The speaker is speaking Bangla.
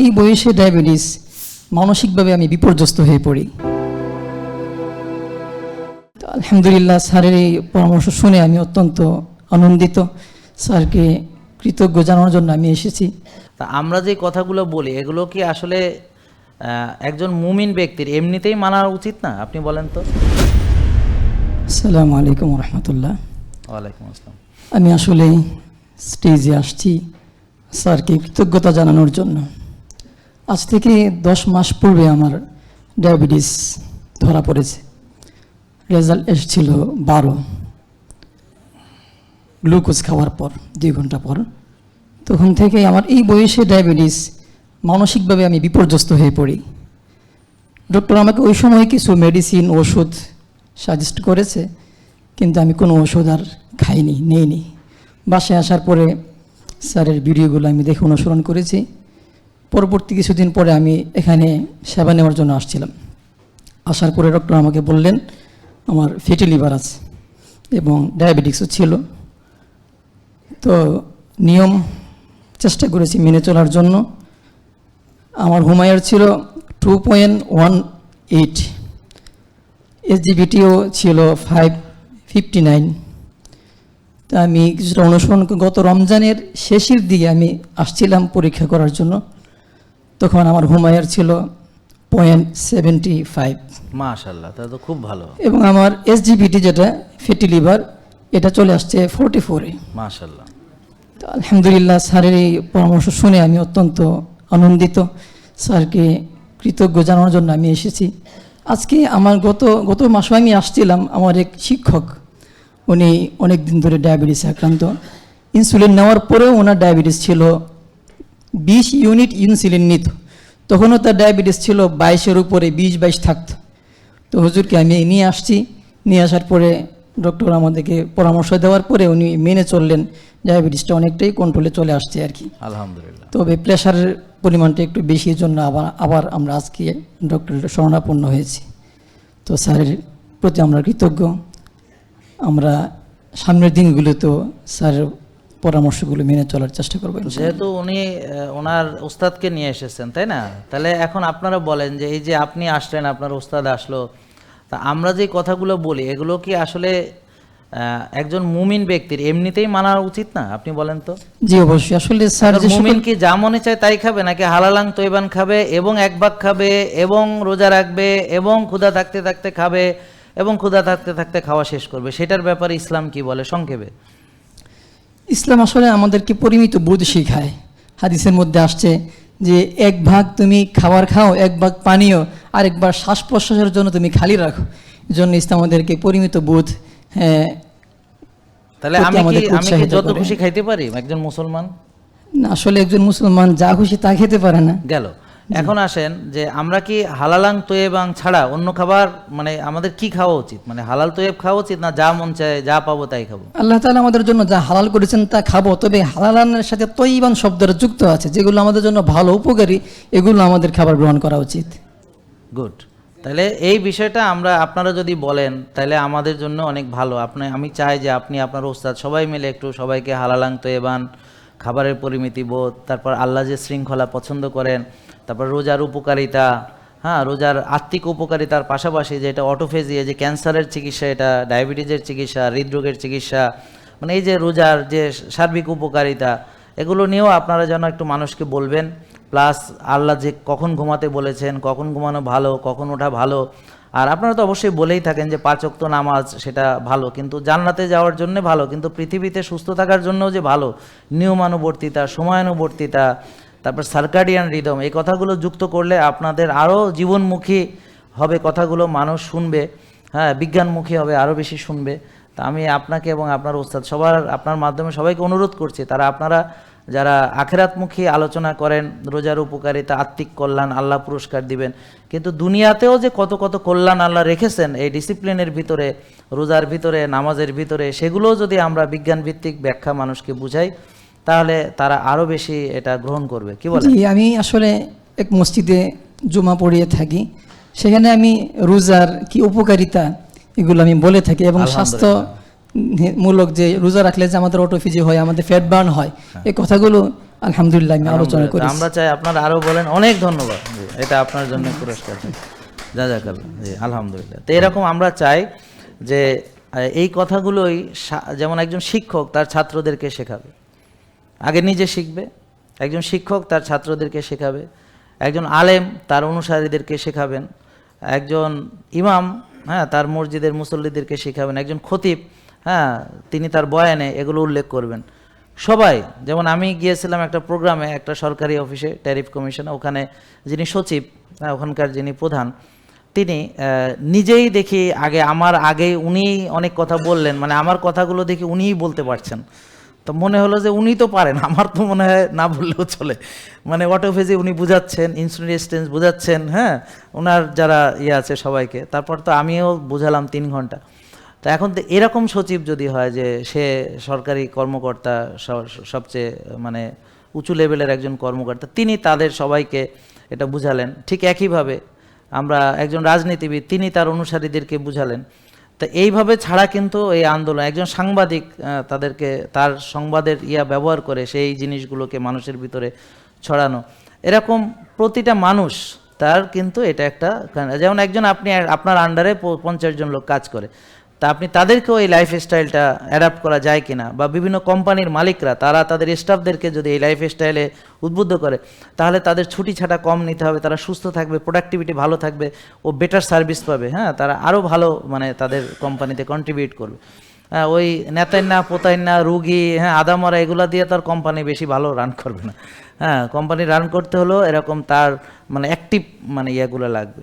এই বয়সে ডায়াবেটিস মানসিকভাবে আমি বিপর্যস্ত হয়ে পড়ি। আলহামদুলিল্লাহ স্যারের এই পরামর্শ শুনে আমি অত্যন্ত আনন্দিত। স্যারকে কৃতজ্ঞ জানানোর জন্য আমি এসেছি। তা আমরা যে কথাগুলো বলি এগুলো কি আসলে একজন মুমিন ব্যক্তির এমনিতেই মানা উচিত না? আপনি বলেন তো। আসসালামু আলাইকুম রহমতুল্লাহ ওয়ালাইকুম আসসালাম। আমি আসলে স্টেজে আসছি স্যারকে কৃতজ্ঞতা জানানোর জন্য। আজ থেকে দশ মাস পূর্বে আমার ডায়াবেটিস ধরা পড়েছে। রেজাল্ট এসেছিল বারো। গ্লুকোজ খাওয়ার পর, দুই ঘণ্টা পর। তখন থেকে আমার এই বয়সে ডায়াবেটিস মানসিকভাবে আমি বিপর্যস্ত হয়ে পড়ি। ডক্টর আমাকে ওই সময় কিছু মেডিসিন, ওষুধ সাজেস্ট করেছে, কিন্তু আমি কোনো ওষুধ আর খাইনি, নেইনি। বাসায় আসার পরে স্যারের ভিডিওগুলো আমি দেখে অনুসরণ করেছি। পরবর্তী কিছুদিন পরে আমি এখানে সেবা নেওয়ার জন্য আসছিলাম। আসার পরে ডক্টর আমাকে বললেন, আমার ফ্যাটি লিভার আছে এবং ডায়াবেটিক্সও ছিল। তো নিয়ম, চেষ্টা করেছি মেনে চলার জন্য। আমার হুমায়ুর ছিল টু পয়েন্ট ওয়ান এইট এসজিবিটিও ছিল ফাইভ ফিফটি নাইন তা আমি কিছুটা অনুসরণ গত রমজানের শেষের দিকে আমি আসছিলাম পরীক্ষা করার জন্য। তখন আমার হুমায়ুর ছিল পয়েন্ট সেভেন্টি ফাইভ মাশাল্লাহ তা তো খুব ভালো। এবং আমার এসজিবিটি যেটা ফ্যাটি লিভার এটা চলে আসছে ফোরটি ফোরে মাশাল্লাহ তো আলহামদুলিল্লাহ স্যারের এই পরামর্শ শুনে আমি অত্যন্ত আনন্দিত। স্যারকে কৃতজ্ঞ জানানোর জন্য আমি এসেছি। আজকে আমার গত গত মাসে আমি আসছিলাম আমার এক শিক্ষক। উনি অনেক দিন ধরে ডায়াবেটিসে আক্রান্ত। ইনসুলিন নেওয়ার পরেও ওনার ডায়াবেটিস ছিল বিশ ইউনিট ইনসুলিন নিত। তখনও তার ডায়াবেটিস ছিল বাইশের উপরে বিশ বাইশ থাকতো। তো হুজুরকে আমি নিয়ে আসছি। নিয়ে আসার পরে ডক্টর আমাদেরকে পরামর্শ দেওয়ার পরে উনি মেনে চললেন। ডায়াবেটিসটা অনেকটাই কন্ট্রোলে চলে আসছে আর কি। আলহামদুলিল্লাহ। তবে প্রেশারের পরিমাণটা একটু বেশির জন্য আবার আবার আমরা আজকে ডক্টরের শরণাপন্ন হয়েছি। তো স্যারের প্রতি আমরা কৃতজ্ঞ। আমরা সামনের দিনগুলোতেও স্যারের পরামর্শগুলো মেনে চলার চেষ্টা করব ইনশাআল্লাহ। যেহেতু উনি ওনার উস্তাদকে নিয়ে এসেছেন তাই না? তাহলে এখন আপনারা বলেন যে এই যে আপনি আসলেন আপনার উস্তাদ আসলো। তা আমরা যে কথাগুলো বলি এগুলো কি আসলে একজন মুমিন ব্যক্তির এমনিতেই মানা উচিত না? আপনি বলেন তো। জি অবশ্যই। আসলে স্যার মুমিন কি যা মনে চায় তাই খাবে নাকি হালালাং তৈবান খাবে এবং এক ভাগ খাবে এবং রোজা রাখবে এবং ক্ষুধা থাকতে থাকতে খাবে এবং ক্ষুধা থাকতে থাকতে খাওয়া শেষ করবে? সেটার ব্যাপারে ইসলাম কি বলে? সংক্ষেপে। ইসলাম আসলে আমাদেরকে পরিমিত বোধ শেখায়। হাদিসের মধ্যে আসছে যে এক ভাগ তুমি খাবার খাও এক ভাগ পানীয় আর একবার শ্বাস প্রশ্বাসের জন্য তুমি খালি রাখো। এই জন্য ইসলাম আমাদেরকে পরিমিত বোধ হ্যাঁ, তাহলে আমি যত খুশি খাইতে পারি? একজন মুসলমান? না, আসলে একজন মুসলমান যা খুশি তা খেতে পারে না। গেল। এখন আসেন যে আমরা কি হালালাং তৈবাং ছাড়া অন্য খাবার মানে আমাদের কি খাওয়া উচিত? মানে হালাল তৈব খাওয়া উচিত না যা মন চায় যা পাবো তাই খাব? আল্লাহ তালা আমাদের জন্য যা হালাল করেছেন তা খাব তবে হালালানের সাথে তৈবান শব্দটা যুক্ত আছে যেগুলো আমাদের জন্য ভালো উপকারী এগুলো আমাদের খাবার গ্রহণ করা উচিত। গুড। তাহলে এই বিষয়টা আমরা আপনারা যদি বলেন তাহলে আমাদের জন্য অনেক ভালো। আপনি আমি চাই যে আপনি আপনার ওস্তাদ সবাই মিলে একটু সবাইকে হালালাং তৈবান খাবারের পরিমিতি বোধ তারপর আল্লাহ যে শৃঙ্খলা পছন্দ করেন তারপর রোজার উপকারিতা হ্যাঁ রোজার আত্মিক উপকারিতার পাশাপাশি যে এটা অটোফেজিয়া যে ক্যান্সারের চিকিৎসা, এটা ডায়াবেটিসের চিকিৎসা, হৃদরোগের চিকিৎসা মানে এই যে রোজার যে সার্বিক উপকারিতা, এগুলো নিয়েও আপনারা যেন একটু মানুষকে বলবেন। প্লাস আল্লাহ যে কখন ঘুমাতে বলেছেন, কখন ঘুমানো ভালো, কখন ওঠা ভালো। আর আপনারা তো অবশ্যই বলেই থাকেন যে পাঁচ ওয়াক্ত নামাজ সেটা ভালো, কিন্তু জান্নাতে যাওয়ার জন্য ভালো, কিন্তু পৃথিবীতে সুস্থ থাকার জন্যও যে ভালো, নিয়মানুবর্তিতা, সময়ানুবর্তিতা তারপর সার্কাডিয়ান রিদম, এই কথাগুলো যুক্ত করলে আপনাদের আরও জীবনমুখী হবে কথাগুলো, মানুষ শুনবে হ্যাঁ বিজ্ঞানমুখী হবে আরও বেশি শুনবে। তা আমি আপনাকে এবং আপনার ওস্তাদ সবার, আপনার মাধ্যমে সবাইকে অনুরোধ করছি, তারা আপনারা যারা আখেরাতমুখী আলোচনা করেন, রোজার উপকারিতা, আত্মিক কল্যাণ, আল্লাহ পুরস্কার দিবেন, কিন্তু দুনিয়াতেও যে কত কত কল্যাণ আল্লাহ রেখেছেন, এই ডিসিপ্লিনের ভিতরে, রোজার ভিতরে, নামাজের ভিতরে, সেগুলোও যদি আমরা বিজ্ঞানভিত্তিক ব্যাখ্যা মানুষকে বুঝাই তাহলে তারা আরও বেশি এটা গ্রহণ করবে। কি বলে জি আমি আসলে এক মসজিদে জুমা পড়িয়ে থাকি। সেখানে আমি রোজার কি উপকারিতা এগুলো আমি বলে থাকি এবং স্বাস্থ্য মূলক যে রোজা রাখলে যে আমাদের অটোফিজি হয় আমাদের ফ্যাট বার্ন হয় এই কথাগুলো আলহামদুলিল্লাহ আমি আলোচনা। করি আমরা চাই আপনারা আরও বলেন অনেক ধন্যবাদ। এটা আপনার জন্য পুরস্কার। যা যা জি আলহামদুলিল্লাহ। তো এরকম আমরা চাই যে এই কথাগুলোই যেমন একজন শিক্ষক তার ছাত্রদেরকে শেখাবে। আগে নিজে শিখবে একজন শিক্ষক তার ছাত্রদেরকে শেখাবে একজন আলেম তার অনুসারীদেরকে শেখাবেন একজন ইমাম হ্যাঁ তার মসজিদের মুসল্লিদেরকে শেখাবেন একজন খতিব হ্যাঁ তিনি তার বয়ানে এগুলো উল্লেখ করবেন। সবাই যেমন আমি গিয়েছিলাম একটা প্রোগ্রামে একটা সরকারি অফিসে ট্যারিফ কমিশনে ওখানে যিনি সচিব হ্যাঁ, ওখানকার যিনি প্রধান তিনি নিজেই দেখি আগে আমার আগে উনি অনেক কথা বললেন মানে আমার কথাগুলো দেখি উনিই বলতে পারছেন। তো মনে হলো যে উনি তো পারেন, আমার তো মনে হয় না বললেও চলে। মানে অটোফেজে উনি বুঝাচ্ছেন ইনস্ট্যান্স বুঝাচ্ছেন হ্যাঁ? ওনার যারা ইয়ে আছে সবাইকে, তারপর তো আমিও বুঝালাম তিন ঘণ্টা। তো এখন তো এরকম সচিব যদি হয় যে সে সরকারি কর্মকর্তা সবচেয়ে মানে উঁচু লেভেলের একজন কর্মকর্তা, তিনি তাদের সবাইকে এটা বুঝালেন। ঠিক একইভাবে আমরা একজন রাজনীতিবিদ, তিনি তার অনুসারীদেরকে বুঝালেন। তো এইভাবে ছাড়া কিন্তু এই আন্দোলন, একজন সাংবাদিক তাদেরকে তার সংবাদের ইয়া ব্যবহার করে সেই জিনিসগুলোকে মানুষের ভিতরে ছড়ানো। এরকম প্রতিটা মানুষ তার কিন্তু এটা একটা, যেমন একজন আপনি আপনার আন্ডারে পঞ্চাশ জন লোক কাজ করে। তা আপনি তাদেরকেও এই লাইফ স্টাইলটা অ্যাডাপ্ট করা যায় কিনা? বা বিভিন্ন কোম্পানির মালিকরা, তারা তাদের স্টাফদেরকে যদি এই লাইফ স্টাইলে উদ্বুদ্ধ করে, তাহলে তাদের ছুটি ছাটা কম নিতে হবে, তারা সুস্থ থাকবে প্রোডাক্টিভিটি ভালো থাকবে ও বেটার সার্ভিস পাবে হ্যাঁ? তারা আরও ভালো মানে তাদের কোম্পানিতে কন্ট্রিবিউট করবে। হ্যাঁ ওই নেতাইন্না পোতাইন্না রুগী হ্যাঁ আদামরা, এগুলো দিয়ে তার কোম্পানি বেশি ভালো রান করবে না। হ্যাঁ কোম্পানি রান করতে হলেও এরকম তার মানে অ্যাক্টিভ মানে ইয়েগুলো লাগবে।